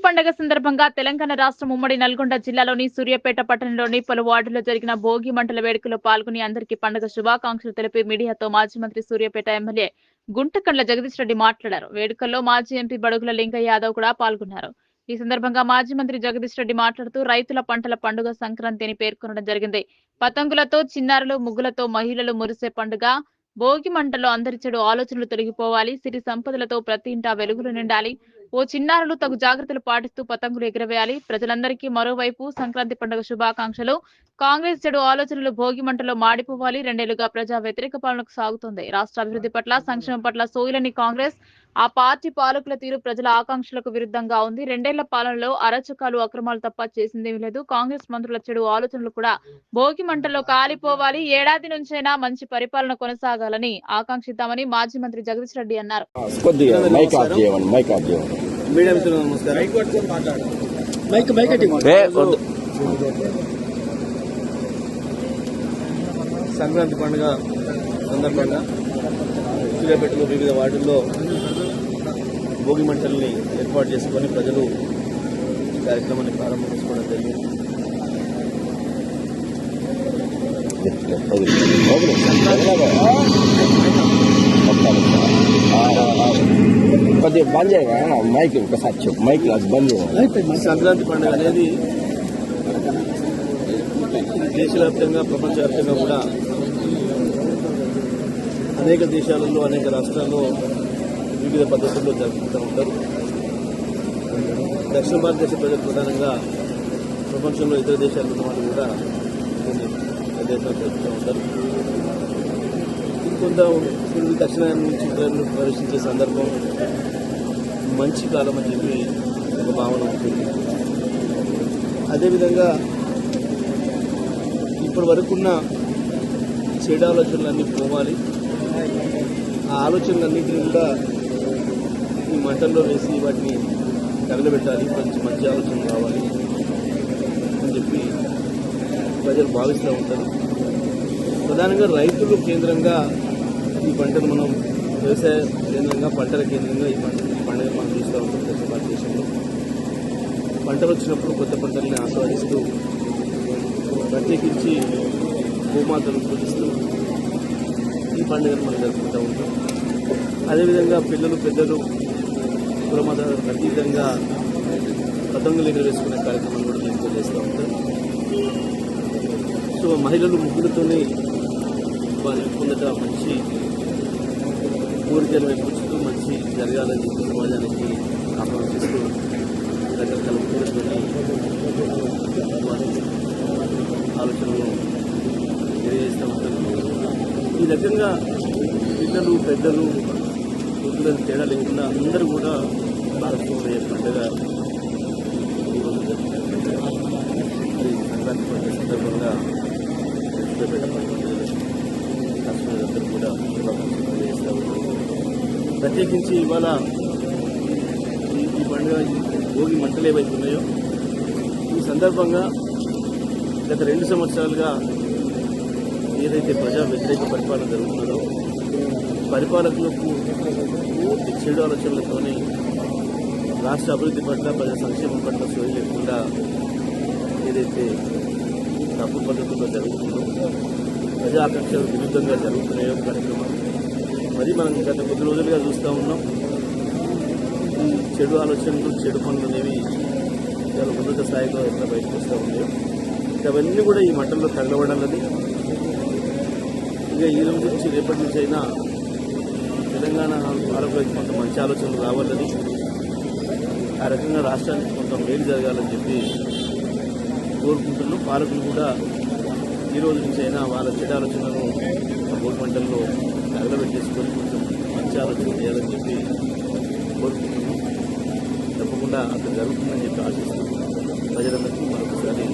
భోగి పండగ సందర్భంగా తెలంగాణ రాష్ట్రం ఉమ్మడి నల్గొండ జిల్లాలోని సూర్యాపేట పట్టణంలోని పలు వార్డుల్లో జరిగిన భోగి మంటల వేడుకలో పాల్గొని అందరికీ పండుగ శుభాకాంక్షలు తెలిపి మీడియాతో మాజీ మంత్రి సూర్యాపేట ఎమ్మెల్యే గుంటకండ్ల జగదీష్ రెడ్డి మాట్లాడారు. వేడుకల్లో మాజీ ఎంపీ బడుగుల లింగయ్య యాదవ్ కూడా పాల్గొన్నారు. ఈ సందర్భంగా మాజీ మంత్రి జగదీష్ రెడ్డి మాట్లాడుతూ రైతుల పంటల పండుగ సంక్రాంతి అని పేర్కొనడం జరిగింది. పతంగులతో చిన్నారులు ముగ్గులతో మహిళలు మురిసే పండుగ భోగి మంటలో అందరి చెడు ఆలోచనలు తొలగిపోవాలి సిరి సంపదలతో ప్రతి ఇంటా వెలుగులు నిండాలి ఓ చిన్నారులు తగు జాగ్రత్తలు పాటిస్తూ పతంగులు ఎగురవేయాలి. ప్రజలందరికీ మరోవైపు సంక్రాంతి పండుగ శుభాకాంక్షలు. కాంగ్రెస్ చెడు ఆలోచనలు భోగి మంటలో మాడిపోవాలి. రెండేళ్ళుగా ప్రజా వ్యతిరేక పాలనకు సాగుతుంది. రాష్ట్ర అభివృద్ధి పట్ల సంక్షేమం పట్ల సోయిలని కాంగ్రెస్ ఆ పార్టీ పాలకుల తీరు ప్రజల ఆకాంక్షలకు విరుద్ధంగా ఉంది. రెండేళ్ళ పాలనలో అరచకాలు అక్రమాలు తప్ప చేసిందేమీ లేదు. కాంగ్రెస్ మంత్రుల చెడు ఆలోచనలు కూడా భోగి మంటల్లో కాలిపోవాలి. ఏడాది నుంచైనా మంచి పరిపాలన కొనసాగాలని ఆకాంక్షిద్దామని మాజీ మంత్రి జగదీష్ రెడ్డి అన్నారు. కొద్దిగా మైక్ ఆఫ్ చేయమని మైక్ ఆఫ్ చేయమని. మీడియా మిత్రులు నమస్కారం. మైక్ మైక్ అట్టి ఏ, వద్దు. సంక్రాంతి పండుగ సందర్భంగా సూర్యాపేటలో వివిధ వార్డుల్లో భోగి మంటల్ని ఏర్పాటు చేసుకొని ప్రజలు ఈ కార్యక్రమాన్ని ప్రారంభం చేసుకోవడం జరిగింది. కొద్దిగా బంద్ చేయగా మైక్ ఒకసారి చెప్పు. మైక్ అది బంద్ చేయాలి సంక్రాంతి పండుగ అనేది దేశవ్యాప్తంగా ప్రపంచవ్యాప్తంగా కూడా అనేక దేశాలలో అనేక రాష్ట్రాల్లో వివిధ పద్ధతుల్లో జరుపుకుంటూ ఉంటారు. దక్షిణ భారతదేశ ప్రజలు ప్రధానంగా ప్రపంచంలో ఇతర దేశాలు ఉన్న వాళ్ళు కూడా కొన్ని ప్రదేశాలు జరుపుతూ ఉంటారు. ఇంకొంత కొన్ని దక్షిణ నుంచి ప్రవేశించే సందర్భం మంచి కాలం అని చెప్పి ఒక భావన ఉంటుంది. అదేవిధంగా ఇప్పటి వరకున్న చెడు ఆలోచనలన్నీ పోవాలి. ఆ ఆలోచనలన్నింటినీ కూడా ఈ మటన్లో వేసి వాటిని తగలబెట్టాలి మంచి మంచి ఆలోచన రావాలి అని చెప్పి ప్రజలు భావిస్తూ ఉంటారు. ప్రధానంగా రైతులు కేంద్రంగా ఈ పంటను మనం వ్యవసాయ కేంద్రంగా పంటల కేంద్రంగా ఈ పంట ఈ పండుగ మనం చూస్తూ ఉంటాం దక్షిణ భారతదేశంలో. పంటలు వచ్చినప్పుడు కొత్త పంటల్ని ఆస్వాదిస్తూ ప్రత్యేకించి భూమాతను పూజిస్తూ ఈ పండుగను మనం జరుపుకుంటూ ఉంటాం. అదేవిధంగా పిల్లలు పెద్దలు కులమత అతీతంగా పతంగులు ఎగురవేసుకునే కార్యక్రమాలు కూడా మేము చేస్తూ ఉంటాం. సో మహిళలు ముగ్గులతోనే వారి పొందట మంచి కోరికలు వెలిపించుతూ మంచి జరగాలని చెప్పి సమాజానికి చేస్తూ రకరకాల కోరికలని వారి ఆలోచనలు తెలియజేస్తూ ఉంటాం. ఈ రకంగా పిల్లలు పెద్దలు వృద్ధులను తేడా లేకుండా అందరూ కూడా భారతదేశ పండుగ సంక్రాంతి పండుగ సందర్భంగా అందరూ కూడా ఉన్నారు ప్రత్యేకించి ఇవాళ ఈ ఈ పండుగ భోగి మంటలు ఏవైతే ఉన్నాయో ఈ సందర్భంగా గత రెండు సంవత్సరాలుగా ఏదైతే ప్రజా వ్యతిరేక పరిపాలన జరుగుతుందో పరిపాలకులకు పూర్తి చెడు ఆలోచనలతోనే రాష్ట్ర అభివృద్ధి పట్ల ప్రజా సంక్షేమం పట్ల సోయి లేకుండా ఏదైతే తప్పు పద్ధతుల్లో జరుగుతుందో ప్రజా ఆకాంక్షలకు విరుద్ధంగా జరుగుతున్నాయో కార్యక్రమాలు మరి మనం గత కొద్ది రోజులుగా చూస్తూ ఉన్నాం. ఈ చెడు ఆలోచనలు చెడు పనులు అనేవి చాలా ఉన్నత స్థాయిలో ఎట్లా బయటకు వస్తూ ఉన్నాయో అవన్నీ కూడా ఈ మంటల్లో తగలబడాలని. ఇక ఈ రోజు నుంచి రేపటి నుంచి అయినా తెలంగాణ ఆరోగ్యానికి కొంత మంచి ఆలోచనలు రావాలని ఆ రకంగా రాష్ట్రానికి కొంత మేలు జరగాలని చెప్పి కోరుకుంటున్నాం. పాలకులు కూడా ఈ రోజు నుంచి అయినా వాళ్ళ చెడు ఆలోచనలను ఓటు మంటల్లో తగలబెట్టేసుకొని కొంచెం మంచి ఆలోచన చేయాలని చెప్పి కోరుకుంటున్నాం. తప్పకుండా అక్కడ జరుగుతుందని చెప్పి ఆశిస్తున్నాం. ప్రజలందరికీ మరొకసారి